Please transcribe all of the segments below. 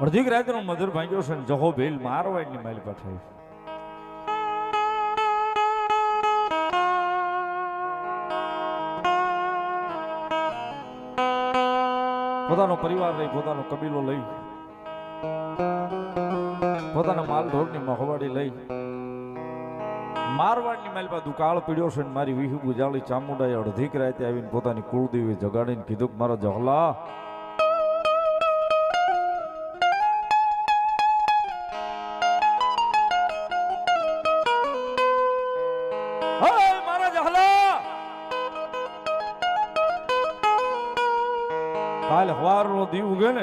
અડધી રાતનો મધુર ભાગ્યો છે જહો ભેલ મારવાડની મારી પાછળ પોતાનો પરિવાર લઈ, પોતાનો કબીલો લઈ, પોતાના માલ ઢોરની મહવાડી લઈ, મારવાડની માલ પર દુકાળ પીડ્યો છે ને મારી વિહુ ગુજાળી ચામુંડાએ અડધીક રાતે આવીને પોતાની કુળદેવી જગાડીને કીધું કે મારા જહલા કાલ હવારનો દી ઉગે ને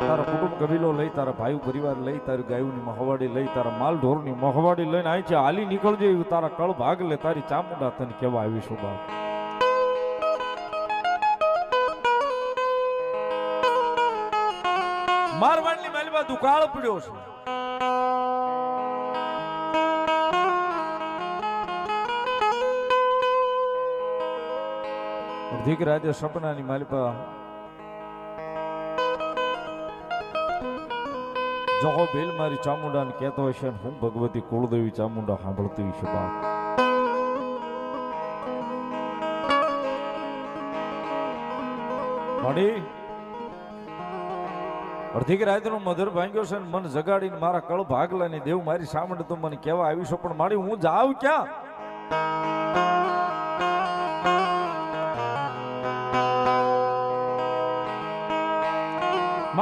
તારા કુટુંબ કબીલો લઈ, તારા ભાઈ પરિવાર લઈ, તારી ગાયોની મહવાડી લઈ, તારા માલ ઢોરની મહવાડી લઈને આવી છે, હાલી નીકળજે તારા કળ ભાગ લે, તારી ચામુંડા તને કેવા આવીશું બાપ. મારવાડની માલમાં દુકાળ પડ્યો છે. અડધીક રાજ્ય સપનાની માલિપા. જો ભેલ મારી ચામુંડાને કહેતો હશે ને હું ભગવતી કુળદેવી ચામુંડા સાંભળતી હશે બાપ. મળી અડધીક રાતનો મધુર ભાંગ્યો છે ને મન જગાડીને મારા કળ ભાગલા ની દેવ મારી સામે તો મને કેવા આવીશો, પણ મારી હું જાઉં ક્યાં?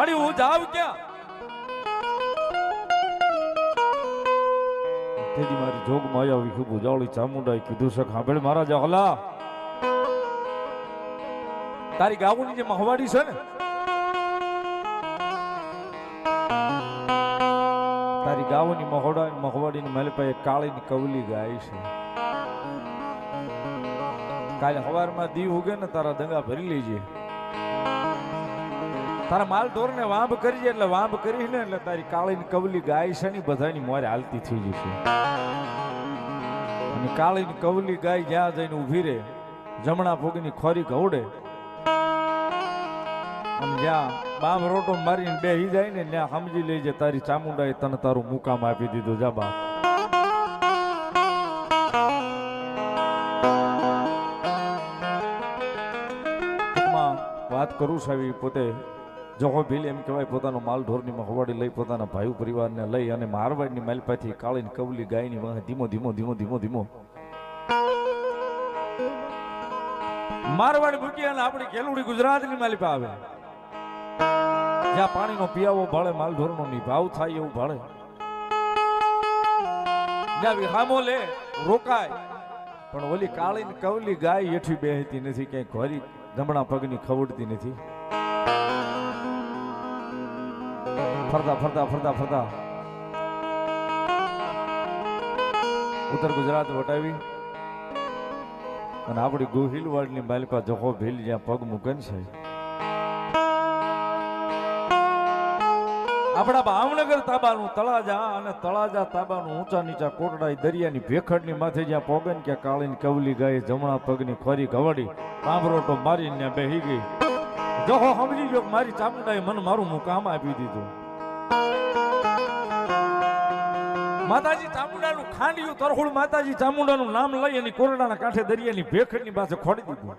મારી હું જાવ ક્યાં? તેથી મારી જોગ માયા વિખુ બુજાવળી ચામુંડાઈ કીધું છે, ખાંભેળ મારા હલા. તારી ગાવુની જે મહવાડી છે ને? તારી ગાવની મહોડા મહવાડીની પાસે કાળીની કવલી ગાય છે. કાલે સવારમાં દી ઉગે ને તારા દંગા ભરી લેજે. તારા માલ ઢોર ને વાંભ કરી એટલે વાંભ કરી ને એટલે તારી કાળી કવલી ગાય છે ને બધાની મોરે હાલતી થઈ જશે. અને કાળી કવલી ગાય જ્યાં જઈને ઊભી રહે જમણા ભોગની ખોરી ઘવડે અને જ્યાં બામ રોટો મારીને બેહી જાય ને ત્યાં સમજી લેજે તારી ચામુંડાએ તને તારું મુકામ આપી દીધું. જા વાત કરું સાવી પોતે. જોહો ભીલ એમ કહેવાય, પોતાનો માલઢોરની મહવાડી લઈ પોતાના ભાઈ પરિવારને લઈ અને મારવાડની માલપાથી કાળીની કવલી ગાયની વાહ ધીમો ધીમો ધીમો ધીમો ધીમો. મારવાડ મૂકી અને આપણી ખેલુડી ગુજરાતની માલિપા આવે. જ્યાં પાણીનો પિયાવો ભાળે, માલઢોરનો નિભાવ થાય એવું ભાળે. જ્યાં વિહામો લે, રોકાય. પણ ઓલી કાળીની કવલી ગાય એઠી બેહતી નથી, ક્યાંય ઘોરી, જમણા પગની ખવડતી નથી. ફરતા ફરતા ફરતા ફરતા. ઉત્તર ગુજરાત વટાવી અને આપણી ગોહિલવાડની બાલકા જખો ભીલ જ્યાં પગ મૂકન છે. આપણા ભાવનગર તાબાનું તળાજા અને તળાજા તાબાનું ઊંચા નીચા કોટડા દરિયાની ભેખડની માથે જ્યાં પોગન કે કાળીની કવલી ગાય જમણા પગની ખોરી ગવડી પાંભરોટો મારીને બેહી ગઈ. જહો સમજી ગયો મારી ચામુંડાએ મને મારું મુકામ આપી દીધું. માતાજી ચામુંડાનું ખાંડિયું તરખોડ માતાજી ચામુંડાનું નામ લઈ અને કોરડાના કાંઠે દરિયાની ભેખડની પાસે ખોડી દીધું.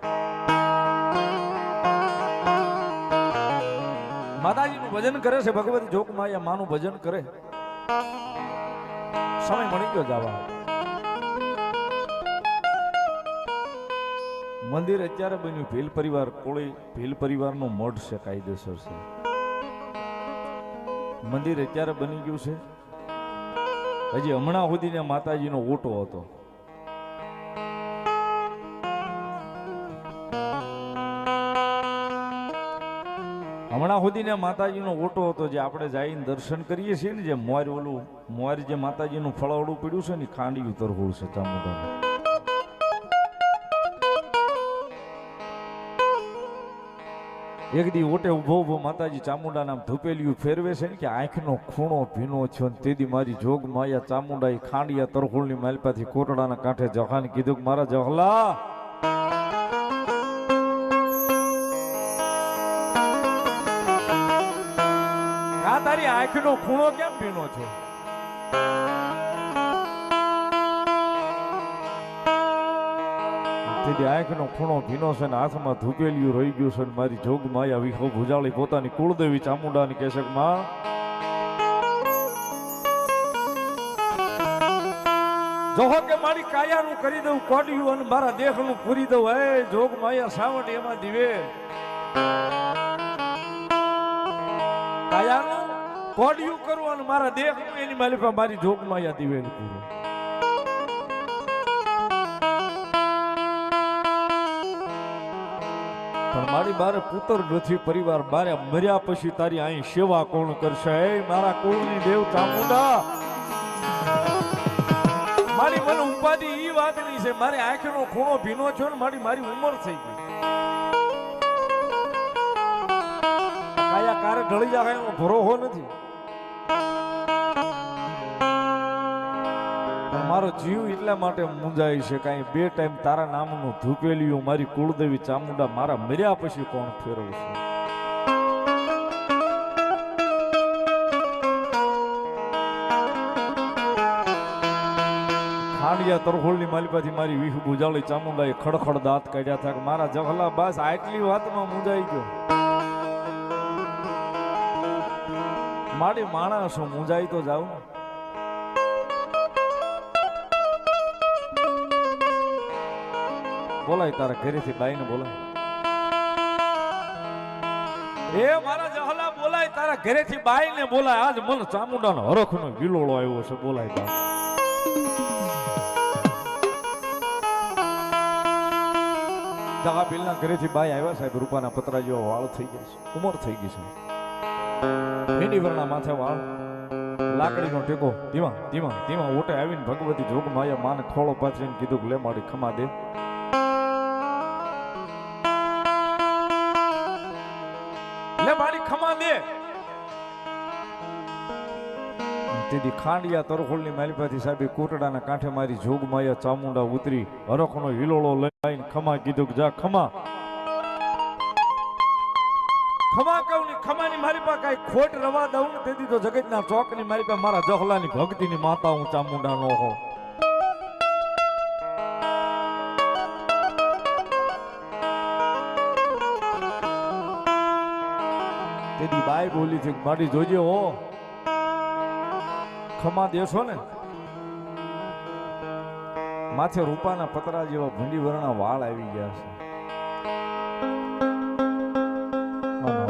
માતાજીનું ભજન કરે છે, ભગવતી જોક માયા માનું ભજન કરે. સમય મળી ગયો જવા. મંદિર અત્યારે બન્યું ભીલ પરિવાર, કોળી ભીલ પરિવારનો મઢ છે, કાયદેસર છે. મંદિર અત્યારે બની ગયું છે. હજી હમણાં સુધીને માતાજીનો ઓટો હતો. હમણાં સુધીને માતાજીનો ઓટો હતો જે આપણે જઈને દર્શન કરીએ છીએ ને જે મોર ઓલું, મોર જે માતાજીનું ફળવડું પીડ્યું છે ને ખાંડિયું તરહોળ છે ચામુંડાનું. એક દી ઓટે ઊભો ઊભો માતાજી ચામુંડા નામ ધૂપેલિયું ફેરવે છે ને કે આંખનો ખૂણો ભીનો છે ને તે દી મારી જોગ માયા ચામુંડા ખાંડિયા તરખોળની માલપાથી કોટડાના કાંઠે જખાને કીધું કે મારા જખલા તારી આંખનો ખૂણો કેમ ભીનો છે તેથી આંખનો ખૂણો ભીનો છે ને હાથમાં ધૂપેલિયું રહી ગયું છે મારી જોગ માયા વિહો ભુજાળી પોતાની કુળદેવી ચામુંડાની કહેશે માં, જોહો કે મારી કાયાનું કરી દઉં કોડિયું અને મારા દેહનું પૂરી દઉં. હે જોગ માયા, સાવટ એમાં દીવે. કાયાનું કોડિયું કરું અને મારા દેહનું એની માલિકા મારી જોગ માયા દીવે પૂરું. મારી બારે પુત્ર નથી, પરિવાર બારે મર્યા પછી તારી અહીં સેવા કોણ કરશે? મારા કુળની દેવ ચામુંડા. મારી મને ઉપાધિ એ વાતની છે, મારી આંખનો ખૂણો ભીનો છો ને મારી મારી ઉંમર થઈ ગઈ. કાયા કારે ઢળી જાય એનો ભરોહો નથી. મારો જીવ એટલા માટે મૂંઝાય છે કાંઈ બે ટાઈમ તારા નામનું ધૂપેલિયું મારી કુળદેવી ચામુંડા મારા મર્યા પછી કોણ ફેરવશે? ખાંડિયા તરહોળની માલિપાથી મારી વીહ બુજાળી ચામુંડાએ ખડખડ દાંત કાઢ્યા હતા કે મારા જહલા બસ, આટલી વાતમાં મૂંઝાઈ ગયો. મારી માણસ હું મૂંઝાઈ તો જાઉં? બોલાય, તારા ઘરેથી બાઈને બોલાય. એ મારા જહલા બોલાય, તારા ઘરેથી બાઈને બોલાય. આજ મન ચામુંડાનો હરખનો વિલોળો આવ્યો છે, બોલાય બા જહા બિલના ઘરેથી બાઈ આવ્યા સાહેબ, રૂપાના પતરા જેવો વાળ થઈ ગયા છે, ઉંમર થઈ ગઈ છે. ભીંડી વરના માથે વાળ. લાકડીનો ટેકો, ધીમા ધીમા ધીમા ઓટે આવીને ભગવતી જોગ માયા માને ખોળો પાથરીને કીધું કે લે મારી ખમા દે. લે મારી ખમા દે તેથી ખાંડિયા તરખોલની માલિપાથી સાહેબ કોટડાના કાંઠે મારી જોગ માયા ચામુંડા ઉતરી હરખનો હિલોળો લઈને ખમા કીધું કે, જા ખમા. ખમા કહું ની ખમાની મારી પાસે કઈ ખોટ રવા દઉં ને તેથી તો જગતના ચોકની મારી પાસે મારા જહલાની ભક્તિની માતા હું ચામુંડા નો હો બાઈ બોલી છે, મારી જોજે હો. ખમા દેશો ને. માથે રૂપાના પતરા જેવા ભૂંડી વર્ણા વાળ આવી ગયા છે.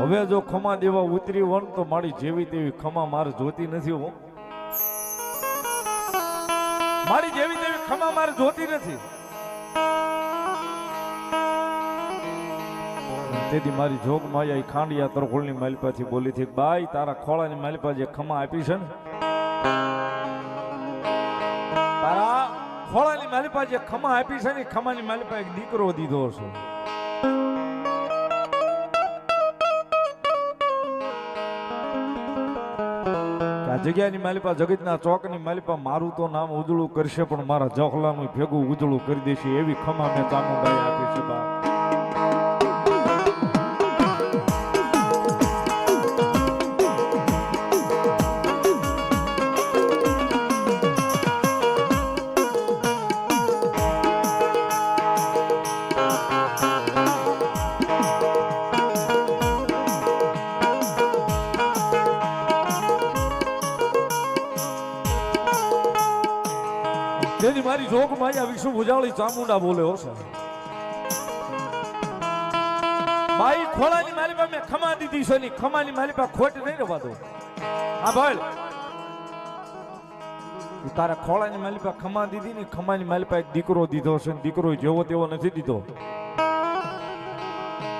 હવે જો ખમા દેવા ઉતરી વણ, તો મારી જેવી તેવી ખમા મારે જોતી નથી હો. મારી જેવી તેવી ખમા મારે જોતી નથી. તેથી મારી જોગ માયા ખાંડિયા તરખોળની માલિપાથી બોલી હતી બાઈ, તારા ખોળાની માલિપા જે ખમા આપી છે ને, તારા ખોળાની માલિપા જે ખમા આપી છે ને ખમાની માલિપા એક દીકરો દીધો છે. આ જગ્યાની માલિપા જગતના ચોકની માલિપા મારું તો નામ ઉજળું કરશે, પણ મારા જખલાનું ભેગું ઉજળું કરી દેશે, એવી ખમા મેં ચામુંડાએ આપી છે બા જોગ માયા વિષ્ણુ ભુજાવળી ચામુંડા બોલે હો બાઈ ખોળાની મારી પાસે મેં ખમા દીધી છે ની ખમાની મારી પાસે ખોટ નહીં રવા દો. હા ભાઈ તારા ખોળાની માલી પાસે ખમા દીધી ને ખમાની માલી પાસે દીકરો દીધો છે દીકરો જેવો તેવો નથી દીધો.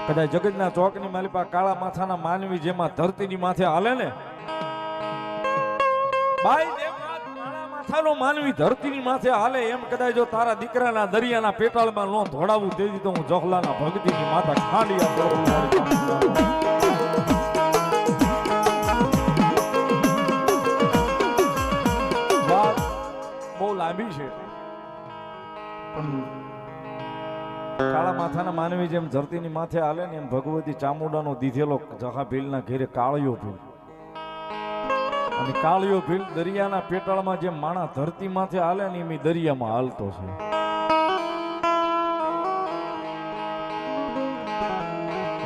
કદાચ જગતના ચોકની માલી પાસે કાળા માથાના માનવી જેમાં ધરતીની માથે હાલે ને? કાળા માથાનો માનવી ધરતીની માથે હાલે એમ કદાચ જો તારા દીકરાના દરિયાના પેટાળમાં નો ધોડાવું, તેથી તો હું જોખલાના ભક્તિની માથા ખાંડી બહુ લાંબી છે. કાળા માથાના માનવી જેમ ધરતીની માથે હાલે ને એમ ભગવતી ચામુંડાનો દીધેલો જહા ભીલના ઘેરે કાળિયો ભીલ. અને કાળિયો ભીલ દરિયાના પેટાળમાં જે માણા ધરતીમાંથી હાલે ને એમ દરિયામાં હાલતો છે.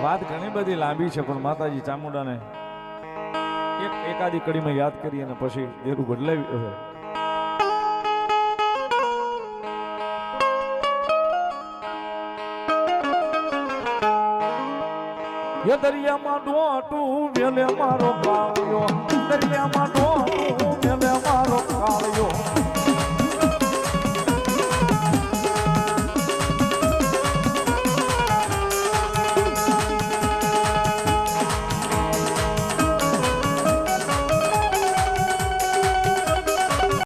વાત ઘણી બધી લાંબી છે, પણ માતાજી ચામુંડાને એક એકાદી કડીમાં યાદ કરી અને પછી દેરું બદલાવી, હવે. દરિયામાં ડોટું વેલે મારો કાળિયો.